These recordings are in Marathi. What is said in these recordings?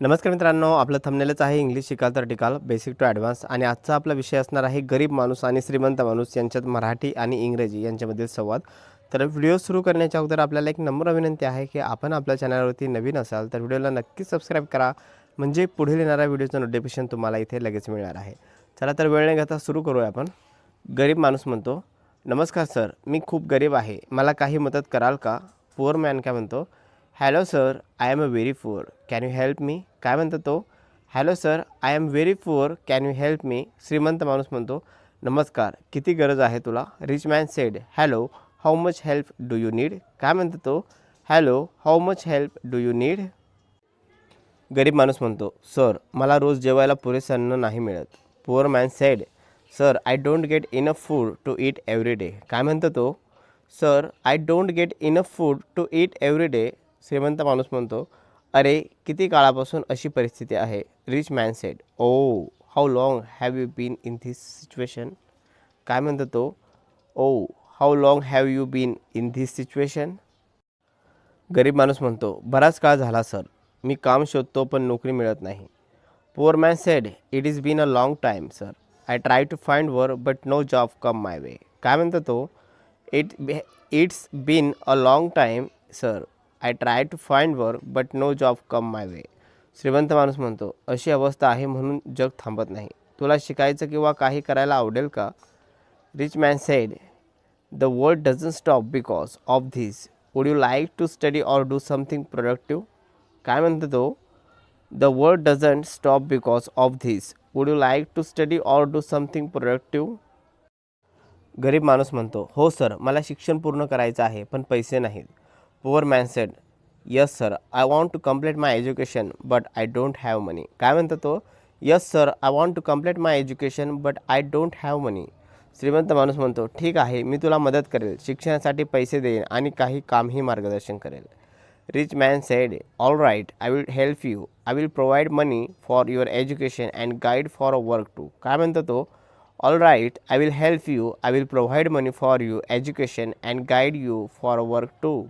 नमस्कार मित्रांनो आपलं थंबनेलच आहे इंग्लिश शिकाल तर टिकाल बेसिक टू ॲडव्हान्स आणि आजचा आपला विषय असणार आहे गरीब माणूस आणि श्रीमंत माणूस यांच्यात मराठी आणि इंग्रजी यांच्यामधील संवाद. तर व्हिडिओ सुरू करण्याच्या अगोदर आपल्याला एक नम्र विनंती आहे की आपण आपल्या चॅनलवरती नवीन असाल तर व्हिडिओला नक्की सबस्क्राईब करा. म्हणजे पुढील येणाऱ्या व्हिडिओचं नोटिफिकेशन तुम्हाला इथे लगेच मिळणार आहे. चला तर वेळ न घेता सुरू करूया आपण. गरीब माणूस म्हणतो नमस्कार सर मी खूप गरीब आहे. मला काही मदत कराल का? पुअर मॅन काय म्हणतो hello sir I am a very poor can you help me काय म्हणतो तो? Hello sir I am very poor can you help me श्रीमंत माणूस म्हणतो. नमस्कार किती गरज आहे तुला? Rich man said hello how much help do you need काय म्हणतो तो? Hello how much help do you need गरीब माणूस म्हणतो. सर मला रोज जेवायला पुरेसे अन्न नाही मिळत. Poor man said sir I don't get enough food to eat every day काय म्हणतो तो? Sir I don't get enough food to eat every day श्रीमंत माणूस म्हणतो अरे किती काळापासून अशी परिस्थिती आहे? Rich man said oh how long have you been in this situation काय म्हणतो तो? ओ how long have you been in this situation गरीब माणूस म्हणतो बराच काळ झाला सर मी काम शोधतो पण नोकरी मिळत नाही. Poor man said it is been a long time sir I try to find work but no job come my way काय म्हणतो तो? It it's been a long time sir I try to find work but no job come my way श्रीमंत माणूस म्हणतो अशी अवस्था आहे म्हणून जग थांबत नाही. तुला शिकायचं किंवा काही करायला आवडेल का? Rich man said the world doesn't stop because of this would you like to study or do something productive काय म्हणतो तो? The world doesn't stop because of this would you like to study or do something productive गरीब माणूस म्हणतो हो सर मला शिक्षण पूर्ण करायचं आहे पण पैसे नाहीत. Poor man said yes sir I want to complete my education but I don't have money काय म्हणतो तो? Yes sir I want to complete my education but I don't have money श्रीमंत माणूस म्हणतो ठीक आहे मी तुला मदत करेल शिक्षणासाठी पैसे देईन आणि काही कामही मार्गदर्शन करेल. Rich man said all right I will help you I will provide money for your education and guide for a work too काय म्हणतो तो? All right I will help you I will provide money for you education and guide you for a work too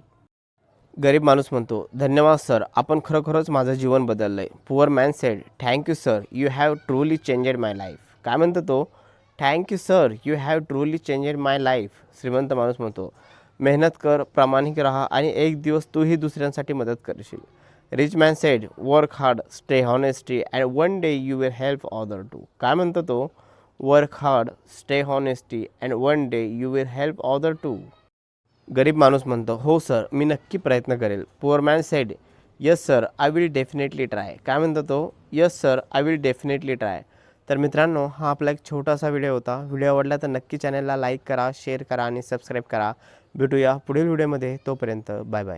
गरीब माणूस म्हणतो धन्यवाद सर. आपण खरोखरच माझं जीवन बदललं आहे poor man said thank you sir you have truly changed my life काय म्हणतो तो? Thank you sir you have truly changed my life श्रीमंत माणूस म्हणतो मेहनत कर प्रामाणिक राहा आणि एक दिवस तूही दुसऱ्यांसाठी मदत करशील. Rich man said work hard stay honesty and one day you will help other too काय म्हणतो तो? Work hard stay honesty and one day you will help other too गरीब माणूस म्हणतो हो सर मी नक्की प्रयत्न करेल. Poor man said yes sir I will definitely try काय म्हणतो तो? Yes sir I will definitely try तर मित्रांनो हा आपला एक छोटासा व्हिडिओ होता. व्हिडिओ आवडला तर नक्की चॅनलला लाईक करा शेअर करा आणि सबस्क्राईब करा. भेटूया पुढील व्हिडिओमध्ये तोपर्यंत बाय बाय